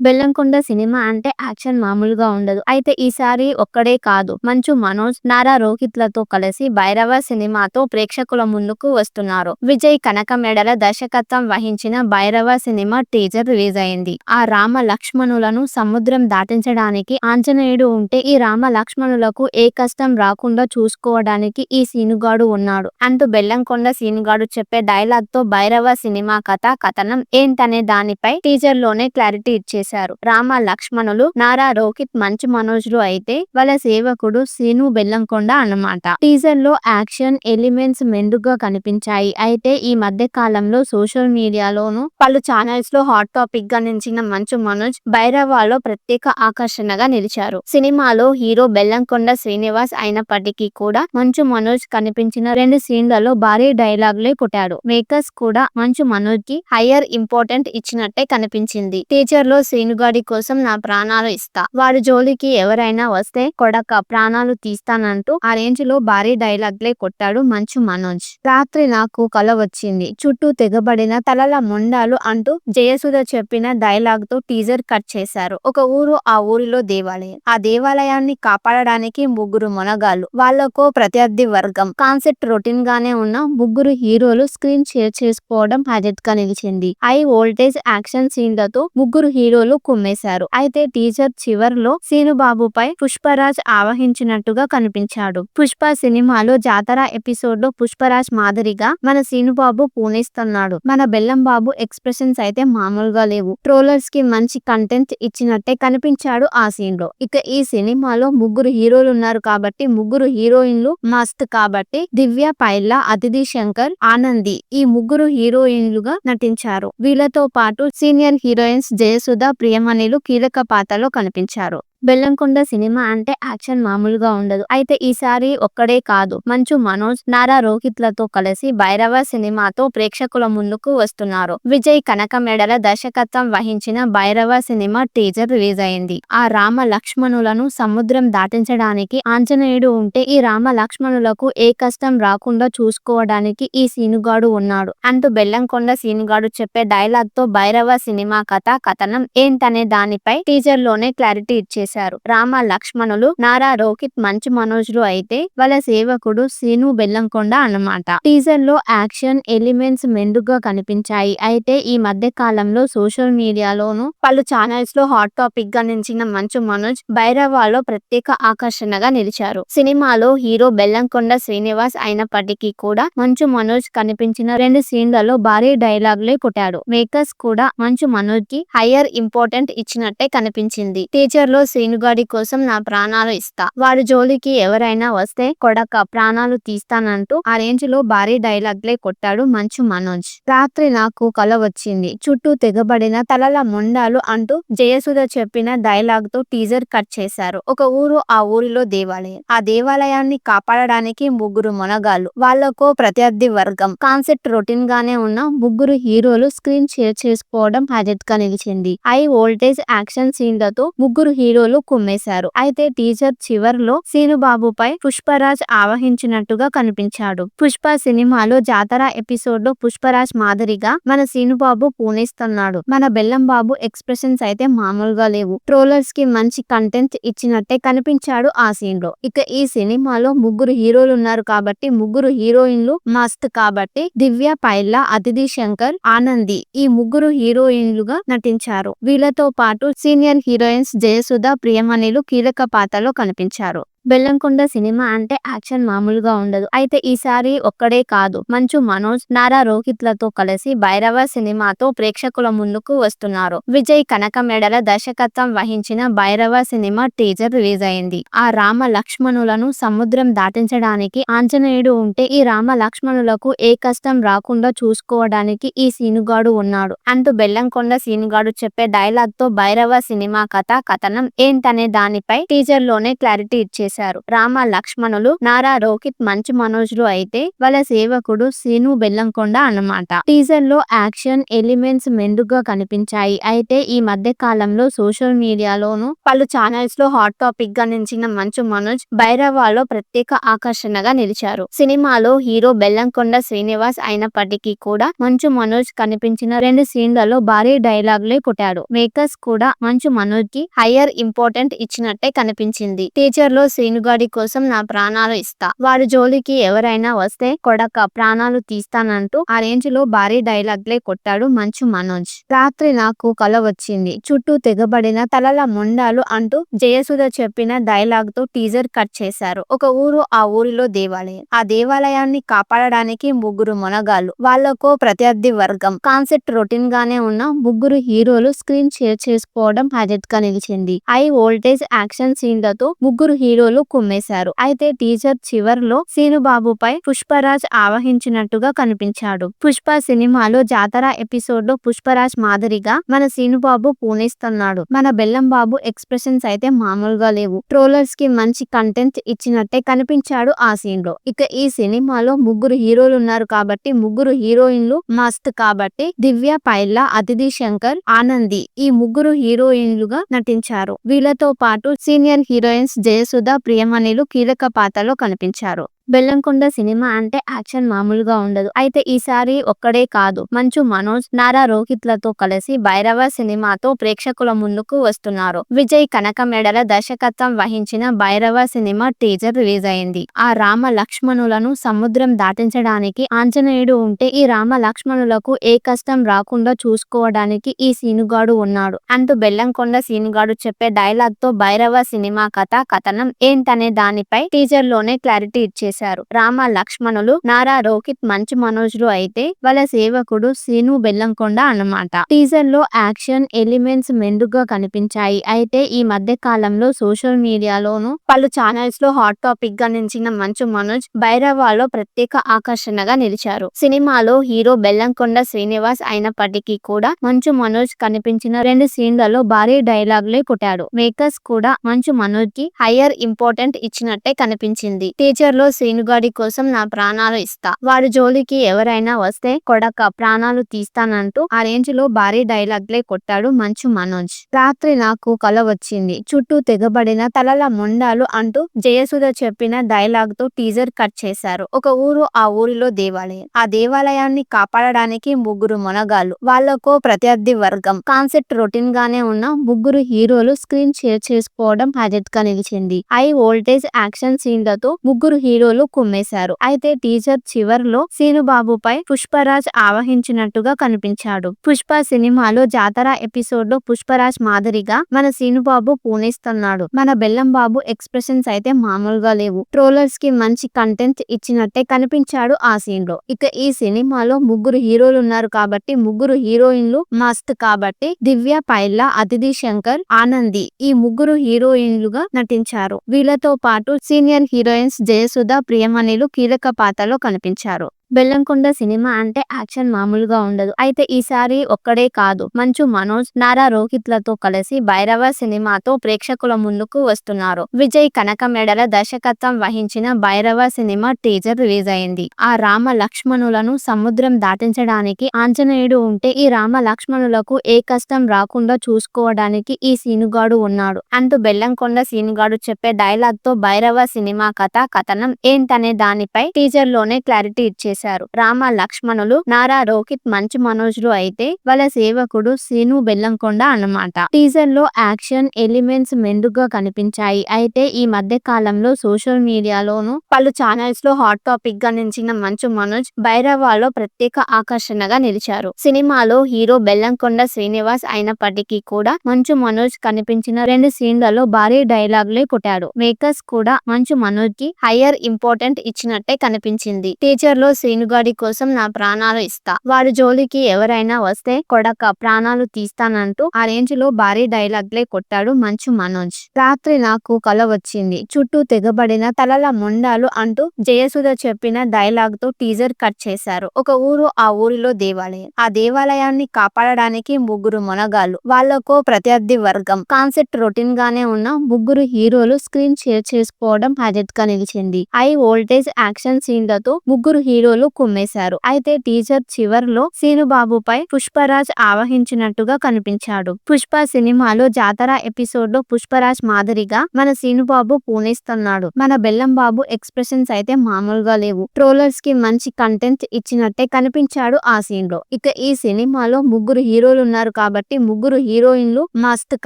Bellamkonda cinema అంటే action మామూలుగా ఉండదు. అయితే ఈసారి ఒక్కడే కాదు మంచు మనోజ్ నారా రోహిత్లతో కలిసి భైరవ సినిమాతో ప్రేక్షకుల ముందుకు వస్తున్నారు. విజయ్ కనకమేడల దర్శకత్వం వహించిన భైరవ సినిమా టీజర్ రిలీజ్ అయింది ఆ రామ లక్ష్మణులను సముద్రం దాటించడానికి ఆంజనేయుడు ఉంటే ఈ రామ లక్ష్మణులకు ఏ కష్టం రాకుండా చూసుకోవడానికి ఈ సీనుగాడు ఉన్నాడు. అంటూ బెల్లంకొండ సీనుగాడు చెప్పే డైలాగ్తో భైరవ సినిమా కథ కథనం ఏంటనే దానిపై టీజర్లోనే క్లారిటీ చేశారు. రామ లక్ష్మణులు నారా రోహిత్ మంచు మనోజ్లు అయితే వాళ్ళ సేవకుడు సీను బెల్లంకొండ అన్నమాట. టీజర్లో యాక్షన్ ఎలిమెంట్స్ మెండుగా కనిపించాయి. అయితే ఈ మధ్య కాలంలో సోషల్ మీడియాలోను పలు ఛానల్స్లో హాట్ టాపిక్గా నిలిచిన మంచు మనోజ్ భైరవాలో ప్రత్యేక ఆకర్షణగా నిలిచారు. సినిమాలో హీరో బెల్లంకొండ శ్రీనివాస్ అయినప్పటికీ కూడా మంచు మనోజ్ కనిపించిన రెండు సీన్లలో భారీ డైలాగులే కొట్టాడు. మేకర్స్ కూడా మంచు మనోజ్కి హయ్యర్ ఇంపార్టెంట్ ఇచ్చినట్టే కనిపించింది. టీచర్లో శ్రీనుగాడి కోసం నా ప్రాణాలు ఇస్తా. వాడు జోలికి ఎవరైనా వస్తే కొడక ప్రాణాలు తీస్తానంటూ ఆ రేంజ్లో భారీ డైలాగ్లే కొట్టాడు మంచు మనోజ్. రాత్రి నాకు కల వచ్చింది. చుట్టూ తెగబడిన తలల మొండాలు అంటూ జయసుధ చెప్పిన డైలాగ్తో టీజర్ కట్ చేశారు. ఒక ఊరు ఆ ఊరిలో దేవాలయం. ఆ దేవాలయాన్ని కాపాడడానికి ముగ్గురు మొనగాళ్ళు. వాళ్ళకో ప్రత్యర్థి వర్గం. కాన్సెప్ట్ రొటీన్ గానే ఉన్న ముగ్గురు హీరోలు స్క్రీన్ షేర్ చేసుకోవడం హైలైట్గా నిలిచింది. హై వోల్టేజ్ యాక్షన్ సీన్లతో ముగ్గురు హీరోలు కుమ్మేశారు. అయితే టీజర్ చివర్లో సీనుబాబుపై పుష్పరాజ్ ఆవహించినట్టుగా కనిపించాడు. పుష్ప సినిమాలో జాతర ఎపిసోడ్లో పుష్పరాజ్ మాదిరిగా మన సీనుబాబు పూనిస్తున్నాడు మన బెల్లం బాబు ఎక్స్ప్రెషన్స్ అయితే మామూలుగా లేవు. ట్రోలర్స్కి మంచి కంటెంట్ ఇచ్చినట్టే కనిపించాడు ఆ సీన్లో ఇక ఈ సినిమాలో ముగ్గురు హీరోలు ఉన్నారు కాబట్టి ముగ్గురు హీరోయిన్లు మస్త్ కాబట్టి దివ్య పైల్లా అతిథి శంకర్ ఆనంది ఈ ముగ్గురు హీరోయిన్లుగా నటించారు. వీళ్ళతో పాటు సీనియర్ హీరోయిన్స్ జయసుధ ప్రియమణిలు కీలక పాత్రలో కనిపించారు. బెల్లంకొండ సినిమా అంటే యాక్షన్ మామూలుగా ఉండదు. అయితే ఈసారి ఒక్కడే కాదు మంచు మనోజ్ నారా రోహిత్లతో కలిసి భైరవ సినిమాతో ప్రేక్షకుల ముందుకు వస్తున్నారు. విజయ్ కనక మెడల దర్శకత్వం వహించిన భైరవ సినిమా టీజర్ రిలీజ్ అయింది. ఆ రామ లక్ష్మణులను సముద్రం దాటించడానికి ఆంజనేయుడు ఉంటే ఈ రామ లక్ష్మణులకు ఏ కష్టం రాకుండా చూసుకోవడానికి ఈ సీనుగాడు ఉన్నాడు. అంటూ బెల్లంకొండ సీనుగాడు చెప్పే డైలాగ్తో భైరవ సినిమా కథ కథనం ఏంటనే దానిపై టీజర్లోనే క్లారిటీ చేశారు. రామ లక్ష్మణులు నారా రోహిత్ మంచు మనోజ్లు అయితే వాళ్ళ సేవకుడు సీను బెల్లంకొండ అన్నమాట. టీజర్లో యాక్షన్ ఎలిమెంట్స్ మెండుగా కనిపించాయి. అయితే ఈ మధ్య కాలంలో సోషల్ మీడియాలోను పలు ఛానల్స్లో హాట్ టాపిక్గా నిలిచిన మంచు మనోజ్ భైరవాలో ప్రత్యేక ఆకర్షణగా నిలిచారు. సినిమాలో హీరో బెల్లంకొండ శ్రీనివాస్ అయినప్పటికీ కూడా మంచు మనోజ్ కనిపించిన రెండు సీన్లలో భారీ డైలాగులే కొట్టాడు. మేకర్స్ కూడా మంచు మనోజ్కి హయ్యర్ ఇంపార్టెంట్ ఇచ్చినట్టే కనిపించింది. టీచర్లో శ్రీనుగాడి కోసం నా ప్రాణాలు ఇస్తా. వాడి జోలికి ఎవరైనా వస్తే కొడక ప్రాణాలు తీస్తానంటూ ఆ రేంజ్లో భారీ డైలాగ్లే కొట్టాడు మంచు మనోజ్. రాత్రి నాకు కల వచ్చింది. చుట్టూ తెగబడిన తలల మొండాలు అంటూ జయసుధ చెప్పిన డైలాగ్తో టీజర్ కట్ చేశారు. ఒక ఊరు ఆ ఊరిలో దేవాలయం. ఆ దేవాలయాన్ని కాపాడడానికి ముగ్గురు మొనగాళ్ళు. వాళ్ళకో ప్రత్యర్థి వర్గం. కాన్సెప్ట్ రొటీన్ గానే ఉన్న ముగ్గురు హీరోలు స్క్రీన్ షేర్ చేసుకోవడం హైలైట్గా నిలిచింది. హై వోల్టేజ్ యాక్షన్ సీన్లతో ముగ్గురు హీరోలు కుమ్మేశారు. అయితే టీజర్ చివర్లో సీనుబాబుపై పుష్పరాజ్ ఆవహించినట్టుగా కనిపించాడు. పుష్ప సినిమాలో జాతర ఎపిసోడ్లో పుష్పరాజ్ మాదిరిగా మన సీనుబాబు పూనేస్తున్నాడు మన బెల్లం బాబు ఎక్స్ప్రెషన్స్ అయితే మామూలుగా లేవు. ట్రోలర్స్కి మంచి కంటెంట్ ఇచ్చినట్టే కనిపించాడు ఆ సీన్లో ఇక ఈ సినిమాలో ముగ్గురు హీరోలు ఉన్నారు కాబట్టి ముగ్గురు హీరోయిన్లు మస్త్ కాబట్టి దివ్య పైల్లా అతిథి శంకర్ ఆనంది ఈ ముగ్గురు హీరోయిన్లుగా నటించారు. వీళ్ళతో పాటు సీనియర్ హీరోయిన్స్ జయసుధ ప్రియమణిలు కీలక పాత్రలో కనిపించారు. బెల్లంకొండ సినిమా అంటే యాక్షన్ మామూలుగా ఉండదు. అయితే ఈసారి ఒక్కడే కాదు మంచు మనోజ్ నారా రోహిత్లతో కలిసి భైరవ సినిమాతో ప్రేక్షకుల ముందుకు వస్తున్నారు. విజయ్ కనక మెడల దర్శకత్వం వహించిన భైరవ సినిమా టీజర్ రిలీజ్ అయింది. ఆ రామ లక్ష్మణులను సముద్రం దాటించడానికి ఆంజనేయుడు ఉంటే ఈ రామ లక్ష్మణులకు ఏ కష్టం రాకుండా చూసుకోవడానికి ఈ సీనుగాడు ఉన్నాడు. అంటూ బెల్లంకొండ సీనుగాడు చెప్పే డైలాగ్తో భైరవ సినిమా కథ కథనం ఏంటనే దానిపై టీజర్లోనే క్లారిటీ ఇచ్చేశారు. చేశారు. రామ లక్ష్మణులు నారా రోహిత్ మంచు మనోజ్లు అయితే వాళ్ళ సేవకుడు సీను బెల్లంకొండ అన్నమాట. టీజర్లో యాక్షన్ ఎలిమెంట్స్ మెండుగా కనిపించాయి. అయితే ఈ మధ్య కాలంలో సోషల్ మీడియాలోను పలు ఛానల్స్లో హాట్ టాపిక్గా నిలిచిన మంచు మనోజ్ భైరవాలో ప్రత్యేక ఆకర్షణగా నిలిచారు. సినిమాలో హీరో బెల్లంకొండ శ్రీనివాస్ అయినప్పటికీ కూడా మంచు మనోజ్ కనిపించిన రెండు సీన్లలో భారీ డైలాగులే కొట్టాడు. మేకర్స్ కూడా మంచు మనోజ్కి హయ్యర్ ఇంపార్టెంట్ ఇచ్చినట్టే కనిపించింది. టీచర్లో శ్రీనుగాడి కోసం నా ప్రాణాలు ఇస్తా. వాడి జోలికి ఎవరైనా వస్తే కొడక ప్రాణాలు తీస్తానంటూ ఆ రేంజ్లో భారీ డైలాగ్లే కొట్టాడు మంచు మనోజ్. రాత్రి నాకు కల వచ్చింది. చుట్టూ తెగబడిన తలల మొండాలు అంటూ జయసుధ చెప్పిన డైలాగ్తో టీజర్ కట్ చేశారు. ఒక ఊరు ఆ ఊరిలో దేవాలయం. ఆ దేవాలయాన్ని కాపాడడానికి ముగ్గురు మొనగాళ్ళు. వాళ్ళకు ప్రత్యర్థి వర్గం. కాన్సెప్ట్ రొటీన్ గానే ఉన్న ముగ్గురు హీరోలు స్క్రీన్ షేర్ చేసుకోవడం హైలైట్గా నిలిచింది. హై వోల్టేజ్ యాక్షన్ సీన్లతో ముగ్గురు హీరోలు కుమ్మేశారు. అయితే టీజర్ చివర్లో సీనుబాబుపై పుష్పరాజ్ ఆవహించినట్టుగా కనిపించాడు. పుష్ప సినిమాలో జాతర ఎపిసోడ్లో పుష్పరాజ్ మాదిరిగా మన సీనుబాబు పూనిస్తున్నాడు మన బెల్లం బాబు ఎక్స్ప్రెషన్స్ అయితే మామూలుగా లేవు. ట్రోలర్స్కి మంచి కంటెంట్ ఇచ్చినట్టే కనిపించాడు ఆ సీన్లో ఇక ఈ సినిమాలో ముగ్గురు హీరోలు ఉన్నారు కాబట్టి ముగ్గురు హీరోయిన్లు మస్త్ కాబట్టి దివ్య పైల్లా అతిథి శంకర్ ఆనంది ఈ ముగ్గురు హీరోయిన్లుగా నటించారు. వీళ్ళతో పాటు సీనియర్ హీరోయిన్స్ జయసుధ ప్రియమణిలు కీలక పాత్రలో కనిపించారు. బెల్లంకొండ సినిమా అంటే యాక్షన్ మామూలుగా ఉండదు. అయితే ఈసారి ఒక్కడే కాదు మంచు మనోజ్ నారా రోహిత్లతో కలిసి భైరవ సినిమాతో ప్రేక్షకుల ముందుకు వస్తున్నారు. విజయ్ కనక మెడల దర్శకత్వం వహించిన భైరవ సినిమా టీజర్ రిలీజ్ అయింది ఆ రామ లక్ష్మణులను సముద్రం దాటించడానికి ఆంజనేయుడు ఉంటే ఈ రామ లక్ష్మణులకు ఏ కష్టం రాకుండా చూసుకోవడానికి ఈ సీనుగాడు ఉన్నాడు. అంటూ బెల్లంకొండ సీనుగాడు చెప్పే డైలాగ్తో భైరవ సినిమా కథ కథనం ఏంటనే దానిపై టీజర్లోనే క్లారిటీ చేశారు. రామ లక్ష్మణులు నారా రోహిత్ మంచు మనోజ్లు అయితే వాళ్ళ సేవకుడు సీను బెల్లంకొండ అన్నమాట. టీజర్లో యాక్షన్ ఎలిమెంట్స్ మెండుగా కనిపించాయి. అయితే ఈ మధ్య కాలంలో సోషల్ మీడియాలోను పలు ఛానల్స్లో హాట్ టాపిక్గా నిలిచిన మంచు మనోజ్ భైరవాలో ప్రత్యేక ఆకర్షణగా నిలిచారు. సినిమాలో హీరో బెల్లంకొండ శ్రీనివాస్ అయినప్పటికీ కూడా మంచు మనోజ్ కనిపించిన రెండు సీన్లలో భారీ డైలాగులే కొట్టాడు. మేకర్స్ కూడా మంచు మనోజ్కి హయ్యర్ ఇంపార్టెంట్ ఇచ్చినట్టే కనిపించింది. టీచర్లో శ్రీనుగాడి కోసం నా ప్రాణాలు ఇస్తా. వాడి జోలికి ఎవరైనా వస్తే కొడక ప్రాణాలు తీస్తానంటూ ఆ రేంజ్లో భారీ డైలాగ్లే కొట్టాడు మంచు మనోజ్. రాత్రి నాకు కల వచ్చింది. చుట్టూ తెగబడిన తలల మొండాలు అంటూ జయసుధ చెప్పిన డైలాగ్తో టీజర్ కట్ చేశారు. ఒక ఊరు ఆ ఊరిలో దేవాలయం. ఆ దేవాలయాన్ని కాపాడడానికి ముగ్గురు మొనగాళ్ళు. వాళ్ళకో ప్రత్యర్థి వర్గం. కాన్సెప్ట్ రొటీన్ గానే ఉన్న ముగ్గురు హీరోలు స్క్రీన్ షేర్ చేసుకోవడం హైలైట్గా నిలిచింది. హై వోల్టేజ్ యాక్షన్ సీన్లతో ముగ్గురు హీరోలు కుమ్మేశారు. అయితే టీజర్ చివర్లో సీనుబాబుపై పుష్పరాజ్ ఆవహించినట్టుగా కనిపించాడు. పుష్ప సినిమాలో జాతర ఎపిసోడ్లో పుష్పరాజ్ మాదిరిగా మన సీనుబాబు పూనిస్తున్నాడు మన బెల్లంబాబు ఎక్స్ప్రెషన్స్ అయితే మామూలుగా లేవు. ట్రోలర్స్కి మంచి కంటెంట్ ఇచ్చినట్టే కనిపించాడు ఆ సీన్లో ఇక ఈ సినిమాలో ముగ్గురు హీరోలు ఉన్నారు కాబట్టి ముగ్గురు హీరోయిన్లు మస్త్ కాబట్టి దివ్య పైల్లా అతిథి శంకర్ ఆనంది ఈ ముగ్గురు హీరోయిన్లుగా నటించారు. వీళ్ళతో పాటు సీనియర్ హీరోయిన్స్ జయసుధ ప్రియమణిలు కీలక పాత్రలో కనిపించారు. బెల్లంకొండ సినిమా అంటే యాక్షన్ మామూలుగా ఉండదు. అయితే ఈసారి ఒక్కడే కాదు మంచు మనోజ్ నారా రోహిత్లతో కలిసి భైరవ సినిమాతో ప్రేక్షకుల ముందుకు వస్తున్నారు. విజయ్ కనకమెడల దర్శకత్వం వహించిన భైరవ సినిమా టీజర్ రిలీజ్ అయింది ఆ రామ లక్ష్మణులను సముద్రం దాటించడానికి ఆంజనేయుడు ఉంటే ఈ రామ లక్ష్మణులకు ఏ కష్టం రాకుండా చూసుకోవడానికి ఈ సీనుగాడు ఉన్నాడు. అంటూ బెల్లంకొండ సీనుగాడు చెప్పే డైలాగ్తో భైరవ సినిమా కథ కథనం ఏంటనే దానిపై టీజర్లోనే క్లారిటీ చేశారు. రామ లక్ష్మణులు నారా రోహిత్ మంచి మనోజులు అయితే వాళ్ళ సేవకుడు శ్రీను బెల్లంకొండ అన్నమాట. టీజర్లో యాక్షన్ ఎలిమెంట్స్ మెండుగా కనిపించాయి. అయితే ఈ మధ్య కాలంలో సోషల్ మీడియాలోను పలు ఛానల్స్లో హాట్ టాపిక్గా నిలిచిన మంచు మనోజ్ భైరవాలో ప్రత్యేక ఆకర్షణగా నిలిచారు. సినిమాలో హీరో బెల్లంకొండ శ్రీనివాస్ అయినప్పటికీ కూడా మంచు మనోజ్ కనిపించిన రెండు సీన్లలో భారీ డైలాగులే కొట్టాడు. మేకర్స్ కూడా మంచు మనోజ్కి హయ్యర్ ఇంపార్టెంట్ ఇచ్చినట్టే కనిపించింది. టీచర్లో సీనుగాడి కోసం నా ప్రాణాలు ఇస్తా. వాడు జోలికి ఎవరైనా వస్తే కొడక ప్రాణాలు తీస్తానంటూ ఆ రేంజ్లో భారీ డైలాగ్లే కొట్టాడు మంచు మనోజ్. రాత్రి నాకు కల వచ్చింది. చుట్టూ తెగబడిన తలల మొండాలు అంటూ జయసుధ చెప్పిన డైలాగ్తో టీజర్ కట్ చేశారు. ఒక ఊరు ఆ ఊరిలో దేవాలయం. ఆ దేవాలయాన్ని కాపాడడానికి ముగ్గురు మొనగాళ్ళు. వాళ్ళకో ప్రత్యర్థి వర్గం. కాన్సెప్ట్ రొటీన్ గానే ఉన్న ముగ్గురు హీరోలు స్క్రీన్ షేర్ చేసుకోవడం హైలైట్గా నిలిచింది. హై వోల్టేజ్ యాక్షన్ సీన్లతో ముగ్గురు హీరోలు కుమ్మేశారు. అయితే టీజర్ చివర్లో సీనుబాబుపై పుష్పరాజ్ ఆవహించినట్టుగా కనిపించాడు. పుష్ప సినిమాలో జాతర ఎపిసోడ్లో పుష్పరాజ్ మాదిరిగా మన సీనుబాబు పూనేస్తున్నాడు మన బెల్లం బాబు ఎక్స్ప్రెషన్స్ అయితే మామూలుగా లేవు. ట్రోలర్స్కి మంచి కంటెంట్ ఇచ్చినట్టే కనిపించాడు ఆ సీన్లో ఇక ఈ సినిమాలో ముగ్గురు హీరోలు ఉన్నారు కాబట్టి ముగ్గురు హీరోయిన్లు మస్త్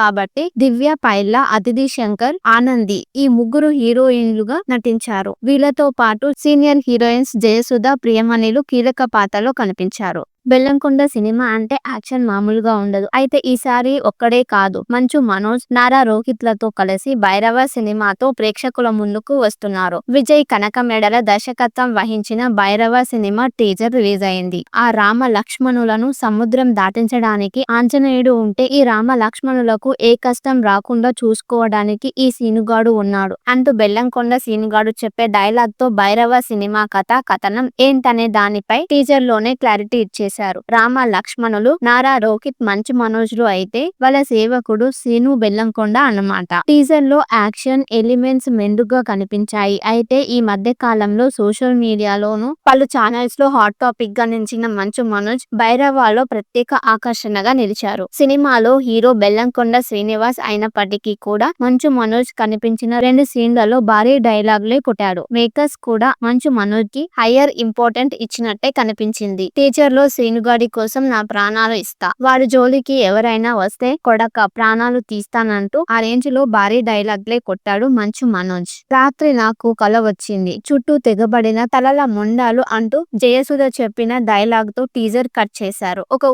కాబట్టి దివ్య పైల్ల అతిథి శంకర్ ఆనంది ఈ ముగ్గురు హీరోయిన్లుగా నటించారు. వీళ్ళతో పాటు సీనియర్ హీరోయిన్స్ జయసుధ ప్రియమణిలు కీలక పాత్రలో కనిపించారు. బెల్లంకొండ సినిమా అంటే యాక్షన్ మామూలుగా ఉండదు. అయితే ఈసారి ఒక్కడే కాదు మంచు మనోజ్ నారా రోహిత్లతో కలిసి భైరవ సినిమాతో ప్రేక్షకుల ముందుకు వస్తున్నారు. విజయ్ కనక మెడల దర్శకత్వం వహించిన భైరవ సినిమా టీజర్ రిలీజ్ అయింది. ఆ రామ లక్ష్మణులను సముద్రం దాటించడానికి ఆంజనేయుడు ఉంటే ఈ రామ లక్ష్మణులకు ఏ కష్టం రాకుండా చూసుకోవడానికి ఈ సీనుగాడు ఉన్నాడు. అంటూ బెల్లంకొండ సీనుగాడు చెప్పే డైలాగ్తో భైరవ సినిమా కథ కథనం ఏంటనే దానిపై టీజర్లోనే క్లారిటీ చేశారు. రామ లక్ష్మణులు నారా రోహిత్ మంచు మనోజ్లు అయితే వాళ్ళ సేవకుడు సీను బెల్లంకొండ అన్నమాట. టీజర్లో యాక్షన్ ఎలిమెంట్స్ మెండుగా కనిపించాయి. అయితే ఈ మధ్య కాలంలో సోషల్ మీడియాలోను పలు ఛానల్స్లో హాట్ టాపిక్గా నిలిచిన మంచు మనోజ్ భైరవాలో ప్రత్యేక ఆకర్షణగా నిలిచారు. సినిమాలో హీరో బెల్లంకొండ శ్రీనివాస్ అయినప్పటికీ కూడా మంచు మనోజ్ కనిపించిన రెండు సీన్లలో భారీ డైలాగులే కొట్టాడు. మేకర్స్ కూడా మంచు మనోజ్కి హయ్యర్ ఇంపార్టెంట్ ఇచ్చినట్టే కనిపించింది. టీచర్లో శ్రీనుగాడి కోసం నా ప్రాణాలు ఇస్తా. వాడి జోలికి ఎవరైనా వస్తే కొడక ప్రాణాలు తీస్తానంటూ ఆ రేంజ్లో భారీ డైలాగ్లే కొట్టాడు మంచు మనోజ్. రాత్రి నాకు కల వచ్చింది. చుట్టూ తెగబడిన తలల మొండాలు అంటూ జయసుధ చెప్పిన డైలాగ్తో టీజర్ కట్ చేశారు. ఒక